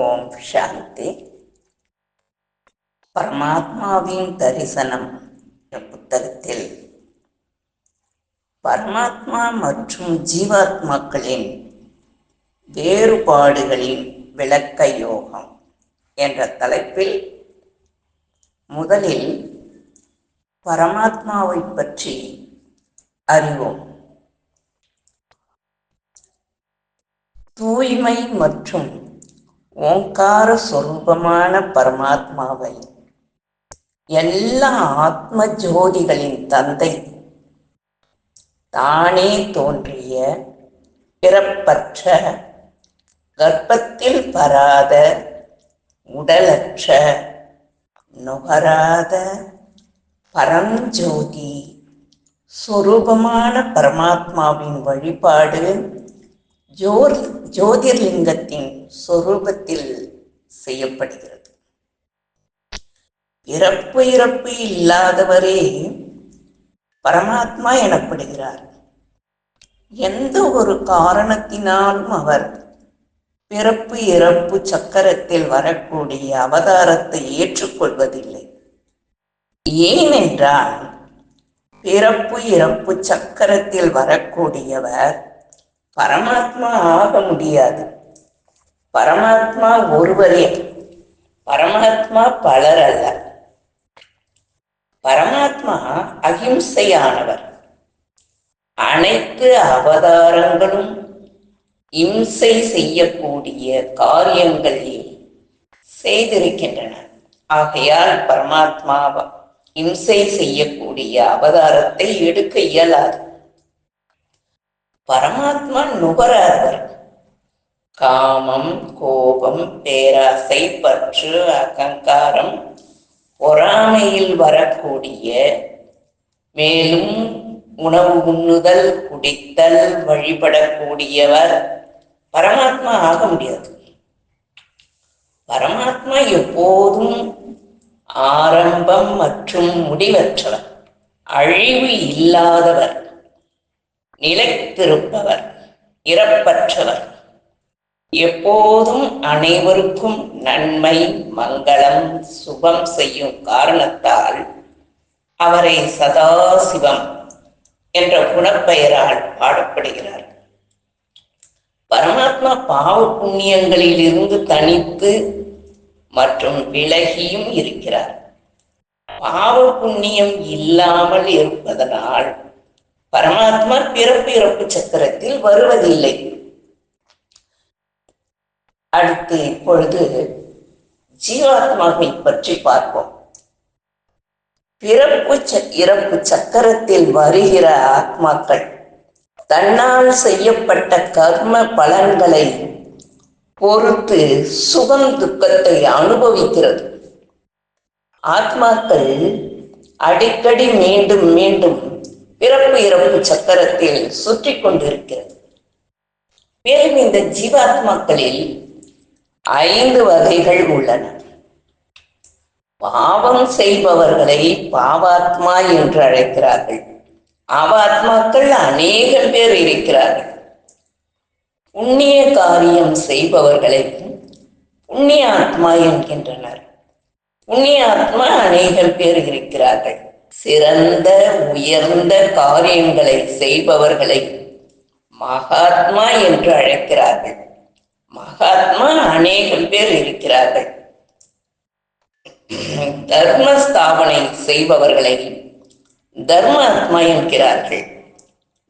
ஓம் சாந்தி. பரமாத்மாவின் தரிசனம் என்ற புத்தகத்தில். பரமாத்மா மற்றும் ஜீவாத்மாக்களின் வேறுபாடுகளின் விளக்க யோகம் என்ற தலைப்பில் முதலில் பரமாத்மாவை பற்றி அறிவோம். தூய்மை மற்றும் ஓங்கார சொரூபமான பரமாத்மாவை எல்லா ஆத்ம ஜோதிகளின் தந்தை தானே தோன்றிய பிறப்பற்ற கர்ப்பத்தில் வராத உடலற்ற நுகராத பரஞ்சோதி சொரூபமான பரமாத்மாவின் வழிபாடு ஜோர் ஜோதிர்லிங்கத்தின் சொரூபத்தில் செய்யப்படுகிறது. இறப்பு இறப்பு இல்லாதவரே பரமாத்மா எனப்படுகிறார். எந்த ஒரு காரணத்தினாலும் அவர் பிறப்பு இறப்பு சக்கரத்தில் வரக்கூடிய அவதாரத்தை ஏற்றுக்கொள்வதில்லை. ஏனென்றால் பிறப்பு இறப்பு சக்கரத்தில் வரக்கூடியவர் பரமாத்மா ஆக முடியாது. பரமாத்மா ஒருவரே. பரமாத்மா பலர் அல்ல. பரமாத்மா அகிம்சையானவர். அனைத்து அவதாரங்களும் இம்சை செய்யக்கூடிய காரியங்களில் செய்திருக்கின்றன. ஆகையால் பரமாத்மா இம்சை செய்யக்கூடிய அவதாரத்தை எடுக்க இயலாது. பரமாத்மா நுகராதவர். காமம் கோபம் பேராசை பற்று அகங்காரம் பொறாமையில் வரக்கூடிய மேலும் உணவு உண்ணுதல் குடித்தல் வழிபடக்கூடியவர் பரமாத்மா ஆக முடியாது. பரமாத்மா எப்போதும் ஆரம்பம் மற்றும் முடிவற்றவர். அழிவு இல்லாதவர். நிலைத்திருப்பவர் இறப்பற்றவர். எப்போதும் அனைவருக்கும் நன்மை மங்களம் சுபம் செய்யும் காரணத்தால் அவரை சதாசிவம் என்ற குணப்பெயரால் பாடப்படுகிறார். பரமாத்மா பாவ புண்ணியங்களில் இருந்து தனித்து மற்றும் விலகியும் இருக்கிறார். பாவ புண்ணியம் இல்லாமல் இருப்பதனால் பரமாத்மா பிறப்பு இறப்பு சக்கரத்தில் வருவதில்லை. அடுத்து இப்பொழுது ஜீவாத்மாவை பற்றி பார்ப்போம். பிறப்பு இறப்பு சக்கரத்தில் வருகிற ஆத்மாக்கள் தன்னால் செய்யப்பட்ட கர்ம பலன்களை பொறுத்து சுகம் துக்கத்தை அனுபவிக்கிறது. ஆத்மாக்கள் அடிக்கடி மீண்டும் மீண்டும் பிறப்பு இறப்பு சக்கரத்தில் சுற்றி கொண்டிருக்கிறது. மேலும் இந்த ஜீவாத்மாக்களில் ஐந்து வகைகள் உள்ளன. பாவம் செய்பவர்களை பாவாத்மா என்று அழைக்கிறார்கள். ஆவாத்மாக்கள் அநேக பேர் இருக்கிறார்கள். புண்ணிய காரியம் செய்பவர்களை புண்ணிய ஆத்மா என்கின்றனர். புண்ணிய ஆத்மா அநேகம் பேர் இருக்கிறார்கள். சிறந்த உயர்ந்த காரியங்களை செய்பவர்களை மகாத்மா என்று அழைக்கிறார்கள். மகாத்மா அநேகம் பேர் இருக்கிறார்கள். தர்ம ஸ்தாபனை செய்பவர்களை தர்மாத்மா என்கிறார்கள்.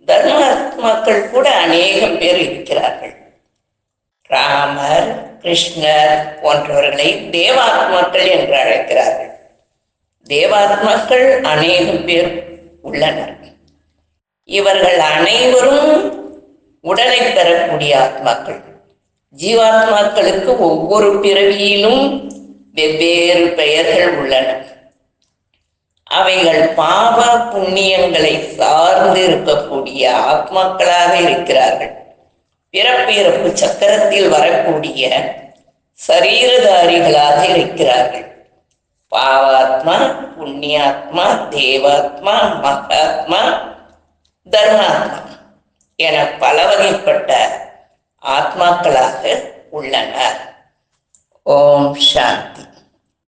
தர்மாத்மாக்கள் கூட அநேகம் பேர் இருக்கிறார்கள். ராமர் கிருஷ்ணர் போன்றவர்களை தேவாத்மாக்கள் என்று அழைக்கிறார்கள். தேவாத்மாக்கள் அநேகம் பேர் உள்ளனர். இவர்கள் அனைவரும் உடலை பெறக்கூடிய ஆத்மாக்கள். ஜீவாத்மாக்களுக்கு ஒவ்வொரு பிறவியிலும் வெவ்வேறு பெயர்கள் உள்ளன. அவைகள் பாவ புண்ணியங்களை சார்ந்து இருக்கக்கூடிய ஆத்மாக்களாக இருக்கிறார்கள். பிறப்பு இறப்பு சக்கரத்தில் வரக்கூடிய சரீரதாரிகளாக இருக்கிறார்கள். பாவாத்மா புண்ணியாத்மா தேவாத்மா மகாத்மா தர்மாத்மா என பல வகைப்பட்ட ஆத்மாக்களாக உள்ளனர். ஓம் சாந்தி.